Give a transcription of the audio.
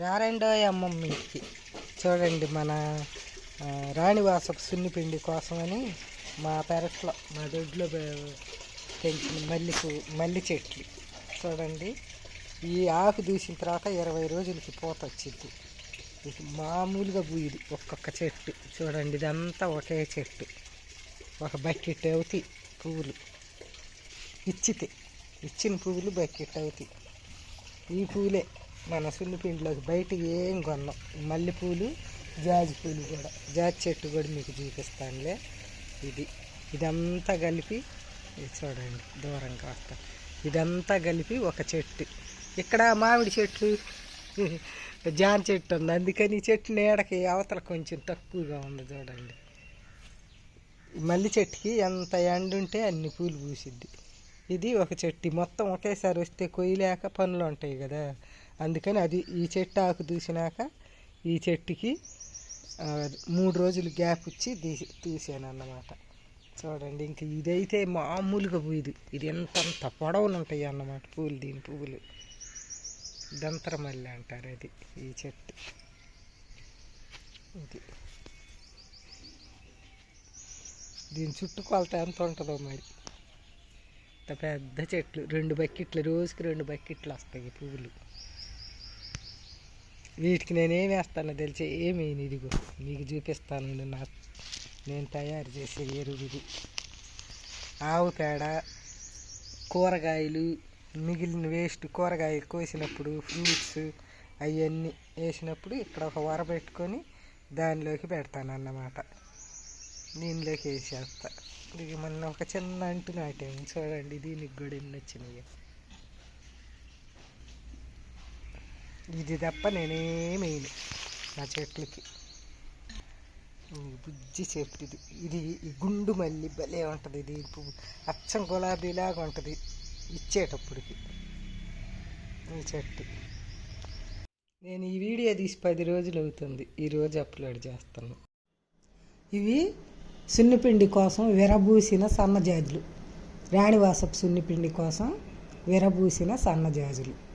రారెండో అమ్మమ్మ చూడండి మన రాణివాసపు సున్నిపిండి కోసమని మా పెరట్లో మా దొడ్లో పెంచిన మల్లి మల్లి చెట్లు. చూడండి ఈ ఆకు దూసిన తర్వాత ఇరవై రోజులకి పూత వచ్చింది. ఇది మామూలుగా పూయదు ఒక్కొక్క చెట్టు. చూడండి ఇదంతా ఒకే చెట్టు. ఒక బకెట్ అవుతాయి పువ్వులు ఇచ్చితే ఇచ్చిన పువ్వులు బకెట్ అవుతాయి ఈ పూలే. మన సున్నిపిండిలోకి బయటికి ఏం కొన్నాం? మల్లెపూలు జాజి పూలు కూడా. జాజి చెట్టు కూడా మీకు చూపిస్తానులే. ఇది. ఇదంతా కలిపి చూడండి దూరంగా కాస్త. ఇదంతా కలిపి ఒక చెట్టు. ఇక్కడ మామిడి చెట్లు. జాన్ చెట్టు ఉంది. అందుకని ఈ చెట్టు నీడకి అవతల కొంచెం తక్కువగా ఉంది చూడండి. మల్లి చెట్టుకి ఎంత ఎండ ఉంటే అన్ని పూలు పూసిద్ది. ఇది ఒక చెట్టు. మొత్తం ఒకేసారి వస్తే కొయ్యలేక పనులు ఉంటాయి కదా. అందుకని అది ఈ చెట్టు ఆకు దూసినాక ఈ చెట్టుకి మూడు రోజులు గ్యాప్ ఇచ్చి తీసి తీసాను అన్నమాట చూడండి ఇంక ఇదైతే మామూలుగా పూయదు. ఇది ఎంతంత పొడవులు ఉంటాయి అన్నమాట పూలు దీని పువ్వులు. దంతరమల్లి అంటారు అది ఈ చెట్టు. ఇది. దీని చుట్టూ కొలత ఎంత ఉంటుందో మరి. పెద్ద చెట్లు రెండు బకెట్లు రోజుకి రెండు బకెట్లు వస్తాయి పువ్వులు. వీటికి నేనేం వేస్తానో తెలిసి ఏమి ఇదిగో మీకు చూపిస్తాను నా నేను తయారు చేసే ఎరువు ఇది. ఆవు పేడ కూరగాయలు మిగిలిన వేస్ట్ కూరగాయలు కోసినప్పుడు ఫ్రూట్స్ అవన్నీ వేసినప్పుడు ఇక్కడ ఒక వర పెట్టుకొని దానిలోకి పెడతాను అన్నమాట. దీనిలోకి వేసేస్తా. ఇది మొన్న ఒక చిన్న అంటు నాటేమి చూడండి దీనికి కూడా ఎన్ని వచ్చినాయి. ఇది తప్ప నేనేమేయను నా చెట్లకి బుజ్జి చెట్టు ఇది. ఇది ఈ గుండు మల్లి భలే ఉంటుంది. ఇది పువ్వు అచ్చం గులాబీలాగా ఉంటుంది. ఇచ్చేటప్పటికి. ఈ చెట్టు. నేను ఈ వీడియో తీసి పది రోజులు అవుతుంది. ఈరోజు అప్లోడ్ చేస్తాను. ఇవి సున్నిపిండి కోసం విరబూసిన సన్నజాజులు. రాణివాసపు సున్నిపిండి కోసం విరబూసిన సన్నజాజులు.